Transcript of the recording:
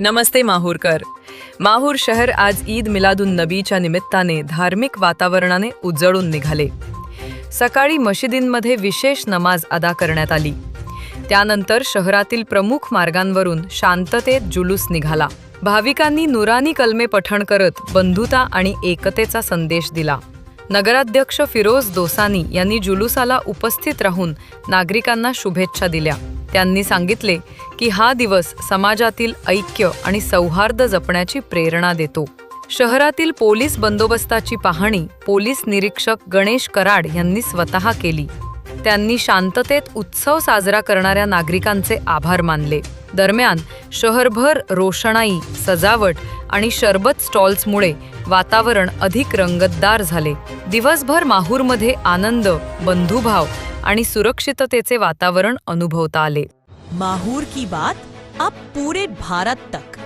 नमस्ते माहूरकर. माहूर शहर आज ईद मिलादुन नबीच्या निमित्ताने धार्मिक वातावरणाने उजळून निघाले. सकाळी मशिदींमध्ये विशेष नमाज अदा करण्यात आली. त्यानंतर शहरातील प्रमुख मार्गांवरून शांततेत जुलूस निघाला. भाविकांनी नुरानी कलमे पठण करत बंधुता आणि एकतेचा संदेश दिला. नगराध्यक्ष फिरोज दोसानी यांनी जुलूसाला उपस्थित राहून नागरिकांना शुभेच्छा दिल्या. त्यांनी सांगितले की हा दिवस समाजातील ऐक्य आणि सौहार्द जपण्याची प्रेरणा देतो. शहरातील पोलीस बंदोबस्ताची पाहणी पोलीस निरीक्षक गणेश कराड यांनी स्वतः केली. त्यांनी शांततेत उत्सव साजरा करणाऱ्या नागरिकांचे आभार मानले. दरम्यान शहरभर रोषणाई सजावट आणि शरबत स्टॉल्समुळे वातावरण अधिक रंगतदार झाले. दिवसभर माहूरमध्ये आनंद बंधुभाव आणि सुरक्षिततेचे वातावरण अनुभवता आले. माहूर की बात अब पूरे भारत तक।